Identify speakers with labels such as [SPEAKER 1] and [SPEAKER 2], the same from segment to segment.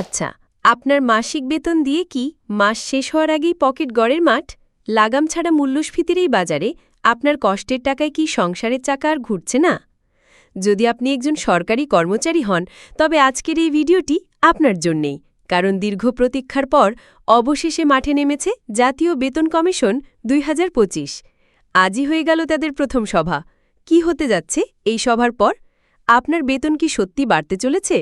[SPEAKER 1] আচ্ছা আপনার মাসিক বেতন দিয়ে কি মাস শেষ হওয়ার আগেই পকেট গড়ের মাঠ? লাগাম ছাড়া মূল্যস্ফীতির এই বাজারে আপনার কষ্টের টাকায় কি সংসারের চাকা আর ঘুরছে না? যদি আপনি একজন সরকারি কর্মচারী হন, তবে আজকের এই ভিডিওটি আপনার জন্যেই, কারণ দীর্ঘ প্রতীক্ষার পর অবশেষে মাঠে নেমেছে জাতীয় বেতন কমিশন দুই হাজার পঁচিশ। আজই হয়ে গেল তাদের প্রথম সভা। কি হতে যাচ্ছে এই সভার পর? আপনার বেতন কি সত্যি বাড়তে চলেছে?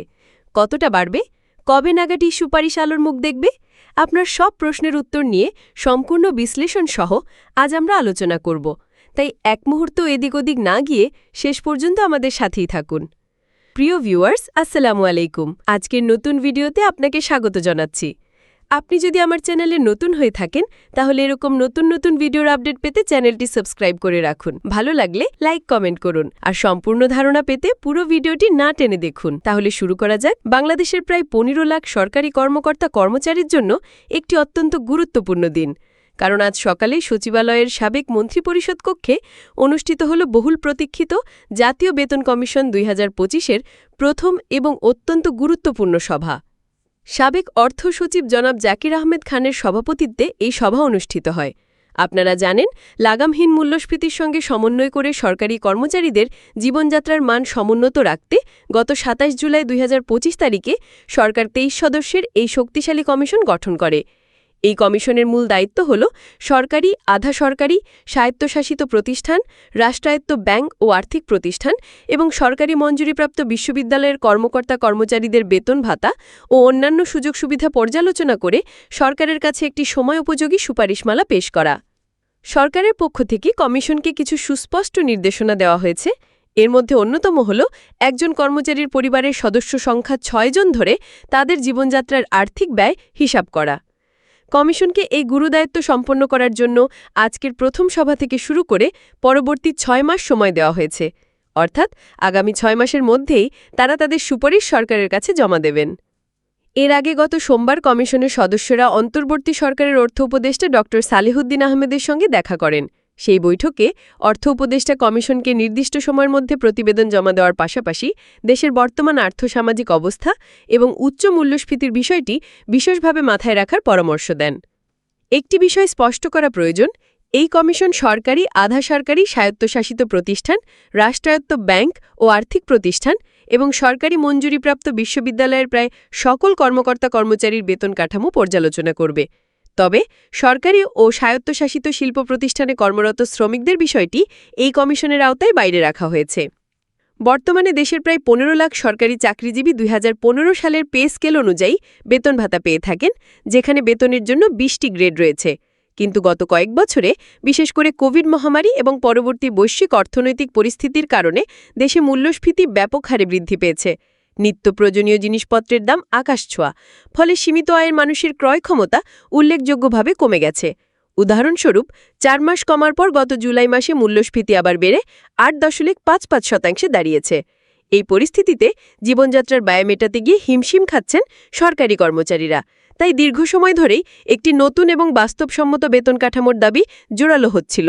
[SPEAKER 1] কতটা বাড়বে? কবে নাগাটি সুপারিশ আলোর মুখ দেখবে? আপনার সব প্রশ্নের উত্তর নিয়ে সম্পূর্ণ বিশ্লেষণ সহ আজ আমরা আলোচনা করব। তাই এক মুহূর্ত এদিক ওদিক না গিয়ে শেষ পর্যন্ত আমাদের সাথেই থাকুন। প্রিয় ভিউয়ার্স, আসসালামু আলাইকুম। আজকের নতুন ভিডিওতে আপনাকে স্বাগত জানাচ্ছি। আপনি যদি আমার চ্যানেলে নতুন হয়ে থাকেন, তাহলে এরকম নতুন নতুন ভিডিওর আপডেট পেতে চ্যানেলটি সাবস্ক্রাইব করে রাখুন। ভালো লাগলে লাইক, কমেন্ট করুন আর সম্পূর্ণ ধারণা পেতে পুরো ভিডিওটি না টেনে দেখুন। তাহলে শুরু করা যাক বাংলাদেশের প্রায় পনেরো লাখ সরকারি কর্মকর্তা কর্মচারীর জন্য একটি অত্যন্ত গুরুত্বপূর্ণ দিন। কারণ আজ সকালে সচিবালয়ের সাবেক মন্ত্রিপরিষদ কক্ষে অনুষ্ঠিত হল বহুল প্রতীক্ষিত জাতীয় বেতন কমিশন দুই হাজার প্রথম এবং অত্যন্ত গুরুত্বপূর্ণ সভা। সাবেক অর্থ সচিব জনাব জাকির আহমেদ খানের সভাপতিত্বে এই সভা অনুষ্ঠিত হয়। আপনারা জানেন, লাগামহীন মূল্যস্ফীতির সঙ্গে সমন্বয় করে সরকারি কর্মচারীদের জীবনযাত্রার মান সমুন্নত রাখতে গত ২৭ জুলাই দুই হাজার পঁচিশ তারিখে সরকার তেইশ সদস্যের এই শক্তিশালী কমিশন গঠন করে। এই কমিশনের মূল দায়িত্ব হল সরকারি, আধা সরকারি, স্বায়ত্তশাসিত প্রতিষ্ঠান, রাষ্ট্রায়ত্ত ব্যাংক ও আর্থিক প্রতিষ্ঠান এবং সরকারি মঞ্জুরিপ্রাপ্ত বিশ্ববিদ্যালয়ের কর্মকর্তা কর্মচারীদের বেতন ভাতা ও অন্যান্য সুযোগ সুবিধা পর্যালোচনা করে সরকারের কাছে একটি সময় উপযোগী সুপারিশমালা পেশ করা। সরকারের পক্ষ থেকে কমিশনকে কিছু সুস্পষ্ট নির্দেশনা দেওয়া হয়েছে। এর মধ্যে অন্যতম হল একজন কর্মচারীর পরিবারের সদস্য সংখ্যা ছয়জন ধরে তাদের জীবনযাত্রার আর্থিক ব্যয় হিসাব করা। কমিশনকে এই গুরুদায়িত্ব সম্পন্ন করার জন্য আজকের প্রথম সভা থেকে শুরু করে পরবর্তী ছয় মাস সময় দেওয়া হয়েছে। অর্থাৎ আগামী ছয় মাসের মধ্যেই তারা তাদের সুপারিশ সরকারের কাছে জমা দেবেন। এর আগে গত সোমবার কমিশনের সদস্যরা অন্তর্বর্তী সরকারের অর্থ উপদেষ্টা ড সালেহুদ্দিন আহমেদের সঙ্গে দেখা করেন। সেই বৈঠকে অর্থ উপদেষ্টা কমিশনকে নির্দিষ্ট সময়ের মধ্যে প্রতিবেদন জমা দেওয়ার পাশাপাশি দেশের বর্তমান আর্থসামাজিক অবস্থা এবং উচ্চ মূল্যস্ফীতির বিষয়টি বিশেষভাবে মাথায় রাখার পরামর্শ দেন। একটি বিষয় স্পষ্ট করা প্রয়োজন, এই কমিশন সরকারি, আধা সরকারি স্বায়ত্তশাসিত প্রতিষ্ঠান, রাষ্ট্রায়ত্ত ব্যাংক ও আর্থিক প্রতিষ্ঠান এবং সরকারি মঞ্জুরিপ্রাপ্ত বিশ্ববিদ্যালয়ের প্রায় সকল কর্মকর্তা কর্মচারীর বেতন কাঠামো পর্যালোচনা করবে। তবে সরকারি ও স্বায়ত্তশাসিত শিল্প প্রতিষ্ঠানে কর্মরত শ্রমিকদের বিষয়টি এই কমিশনের আওতায় বাইরে রাখা হয়েছে। বর্তমানে দেশের প্রায় পনেরো লাখ সরকারি চাকরিজীবী দুই হাজার পনেরো সালের পে স্কেল অনুযায়ী বেতন ভাতা পেয়ে থাকেন, যেখানে বেতনের জন্য বিশটি গ্রেড রয়েছে। কিন্তু গত কয়েক বছরে, বিশেষ করে কোভিড মহামারী এবং পরবর্তী বৈশ্বিক অর্থনৈতিক পরিস্থিতির কারণে দেশে মূল্যস্ফীতি ব্যাপক হারে বৃদ্ধি পেয়েছে। নিত্য প্রয়োজনীয় জিনিসপত্রের দাম আকাশ ছোঁয়া, ফলে সীমিত আয়ের মানুষের ক্রয় ক্ষমতা উল্লেখযোগ্যভাবে কমে গেছে। উদাহরণস্বরূপ, চার মাস কমার পর গত জুলাই মাসে মূল্যস্ফীতি আবার বেড়ে আট দশমিক পাঁচ পাঁচ শতাংশে দাঁড়িয়েছে। এই পরিস্থিতিতে জীবনযাত্রার ব্যয় মেটাতে গিয়ে হিমশিম খাচ্ছেন সরকারি কর্মচারীরা। তাই দীর্ঘ সময় ধরেই একটি নতুন এবং বাস্তবসম্মত বেতন কাঠামোর দাবি জোরালো হচ্ছিল।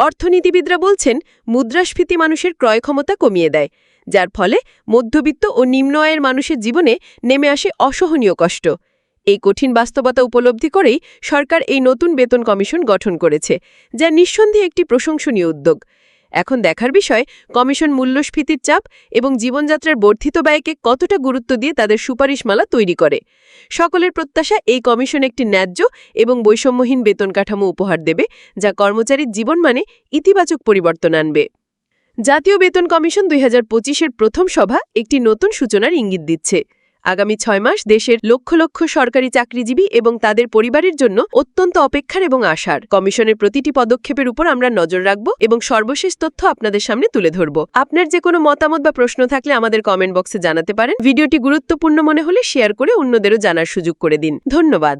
[SPEAKER 1] অর্থনীতিবিদরা বলছেন, মুদ্রাস্ফীতি মানুষের ক্রয় ক্ষমতা কমিয়ে দেয়। যার ফলে মধ্যবিত্ত ও নিম্ন আয়ের মানুষের জীবনে নেমে আসে অসহনীয় কষ্ট। এই কঠিন বাস্তবতা উপলব্ধি করেই সরকার এই নতুন বেতন কমিশন গঠন করেছে, যা নিঃসন্দেহে একটি প্রশংসনীয় উদ্যোগ। এখন দেখার বিষয়, কমিশন মূল্যস্ফীতির চাপ এবং জীবনযাত্রার বর্ধিত ব্যয়কে কতটা গুরুত্ব দিয়ে তাদের সুপারিশমালা তৈরি করে। সকলের প্রত্যাশা এই কমিশন একটি ন্যায্য এবং বৈষম্যহীন বেতন কাঠামো উপহার দেবে, যা কর্মচারীর জীবন মানে ইতিবাচক পরিবর্তন আনবে। জাতীয় বেতন কমিশন দুই হাজার প্রথম সভা একটি নতুন সূচনার ইঙ্গিত দিচ্ছে। আগামী ছয় মাস দেশের লক্ষ লক্ষ সরকারি চাকরিজীবী এবং তাদের পরিবারের জন্য অত্যন্ত অপেক্ষার এবং আশার। কমিশনের প্রতিটি পদক্ষেপের উপর আমরা নজর রাখব এবং সর্বশেষ তথ্য আপনাদের সামনে তুলে ধরব। আপনার যে কোনো মতামত বা প্রশ্ন থাকলে আমাদের কমেন্ট বক্সে জানাতে পারেন। ভিডিওটি গুরুত্বপূর্ণ মনে হলে শেয়ার করে অন্যদেরও জানার সুযোগ করে দিন। ধন্যবাদ।